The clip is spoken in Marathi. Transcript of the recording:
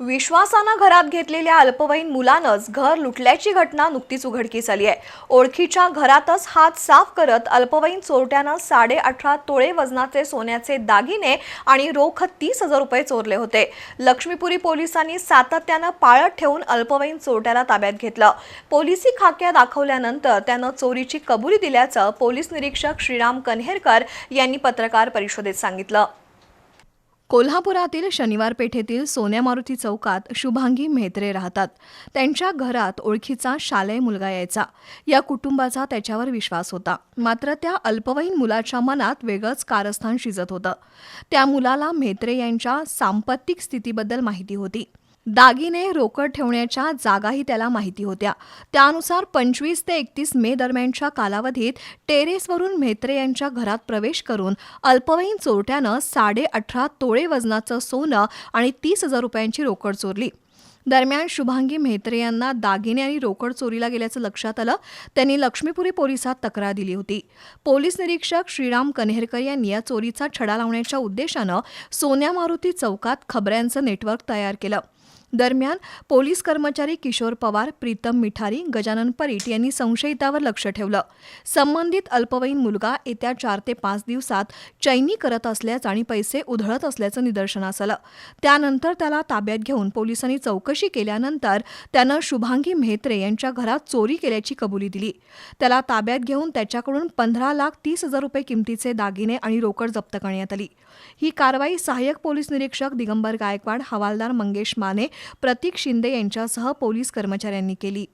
विश्वासानं घरात घेतलेल्या अल्पवयीन मुलानंच घर लुटल्याची घटना नुकतीच उघडकीस आली आहे. ओळखीच्या घरातच हात साफ करत अल्पवयीन चोरट्यानं साडे अठरा तोळे वजनाचे सोन्याचे दागिने आणि रोख तीस हजार रुपये चोरले होते. लक्ष्मीपुरी पोलिसांनी सातत्यानं पाळत ठेवून अल्पवयीन चोरट्याला ताब्यात घेतलं. पोलिसी खाक्या दाखवल्यानंतर त्यानं चोरीची कबुली दिल्याचं पोलीस निरीक्षक श्रीराम कन्हेरकर यांनी पत्रकार परिषदेत सांगितलं. कोल्हापुरातील शनिवार पेठेतील सोन्या मारुती चौकात शुभांगी म्हेत्रे राहतात. त्यांच्या घरात ओळखीचा शालेय मुलगा यायचा. या कुटुंबाचा त्याच्यावर विश्वास होता. मात्र त्या अल्पवयीन मुलाच्या मनात वेगळंच कारस्थान शिजत होतं. त्या मुलाला म्हेत्रे यांच्या सांपत्तिक स्थितीबद्दल माहिती होती. दागिने रोकड ठेवण्याच्या जागाही त्याला माहिती होत्या. त्यानुसार पंचवीस ते एकतीस मे दरम्यानच्या कालावधीत टेरेसवरून म्हेत्रे यांच्या घरात प्रवेश करून अल्पवयीन चोरट्यानं साडे अठरा तोळे वजनाचं सोनं आणि तीस हजार रुपयांची रोकड चोरली. दरम्यान शुभांगी म्हेत्रे यांना दागिने आणि रोकड चोरीला गेल्याचं लक्षात आलं. त्यांनी लक्ष्मीपुरी पोलिसात तक्रार दिली होती. पोलीस निरीक्षक श्रीराम कन्हेरकर यांनी या चोरीचा छडा लावण्याच्या उद्देशानं सोन्या मारुती चौकात खबऱ्यांचं नेटवर्क तयार केलं. दरम्यान पोलीस कर्मचारी किशोर पवार प्रीतम मिठारी गजानन परीट यांनी संशयितावर लक्ष ठेवलं. संबंधित अल्पवयीन मुलगा येत्या चार ते पाच दिवसात चैनी करत असल्याचं आणि पैसे उधळत असल्याचं निदर्शनास आलं. त्यानंतर त्याला ताब्यात घेऊन पोलिसांनी चौकशी केल्यानंतर त्यानं शुभांगी म्हेत्रे यांच्या घरात चोरी केल्याची कबुली दिली. त्याला ताब्यात घेऊन त्याच्याकडून पंधरा लाख तीस हजार रुपये किमतीचे दागिने आणि रोकड जप्त करण्यात आली. ही कारवाई सहाय्यक पोलीस निरीक्षक दिगंबर गायकवाड हवालदार मंगेश माने प्रतीक शिंदे यांच्यासह पोलीस कर्मचाऱ्यांनी केली.